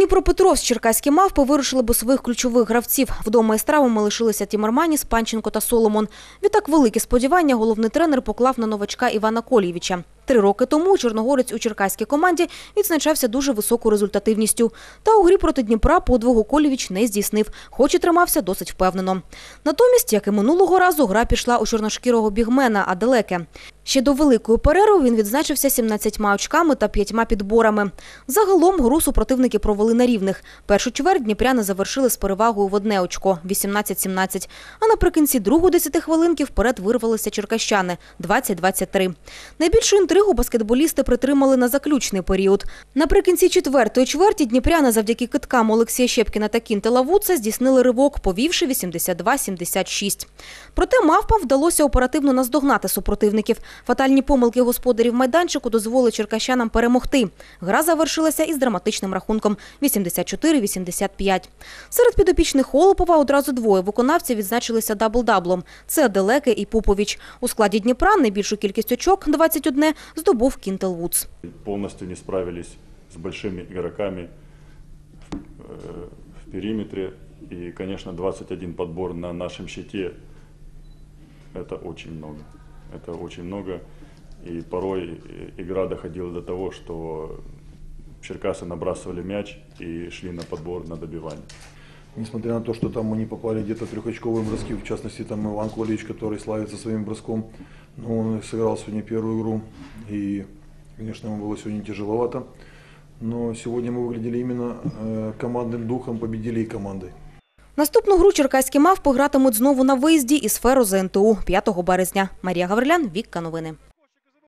Дніпропетровськ черкаські мавпи вирушили бо своїх ключових гравців. Вдома із травмами лишилися Тімерманіс, Панченко та Соломон. Відтак великі сподівання головний тренер поклав на новачка Івана Колєвіча. Три роки тому чорногорець у черкаській команді відзначався дуже високою результативністю. Та у грі проти Дніпра подвигу Колєвіч не здійснив, хоч і тримався досить впевнено. Натомість, як і минулого разу, гра пішла у чорношкірого бігмена Аделеке. Ще до великої перерви він відзначився 17 очками та 5 підборами. Загалом гру супротивники провели на рівних. Першу чверть дніпряни завершили з перевагою в одне очко – 18-17. А наприкінці другої десятихвилинки вперед вирвалися черкащани – 20-23. Найбільшу інтригу баскетболісти притримали на заключний період. Наприкінці четвертої чверті дніпряни завдяки киткам Олексія Щепкіна та Кінтела Вудса здійснили ривок, повівши 82-76. Проте мавпам вдалося оперативно наздогнати супротивників. Фатальні помилки господарів майданчику дозволили черкащанам перемогти. Гра завершилася із драматичним рахунком 84-85. Серед підопічних Холопова одразу двоє виконавців відзначилися дабл-даблом. Це Аделеке і Пупович. У складі Дніпра найбільшу кількість очок – 21 – с дубов Кінтелвудс. полностью не справились с большими игроками э, в периметрі. І, звісно, 21 подбор на нашем щиті – это очень много, это очень много И порой э, игра доходила до того, что черкасы набрасывали мяч и шли на подбор на добивание. Несмотря на то, что там мы не попали где-то в трехочковые броски, в частности там Иван Колевич, который славится своим броском, но он сыграл сегодня первую игру, и, конечно, ему было сегодня тяжеловато. Но сегодня мы выглядели именно э, командным духом, победили и командой. Наступну гру черкаські мавпи гратимуть знову на виїзді із сферу ЗНТУ 5 березня. Марія Гаврилян, Вікка Новини.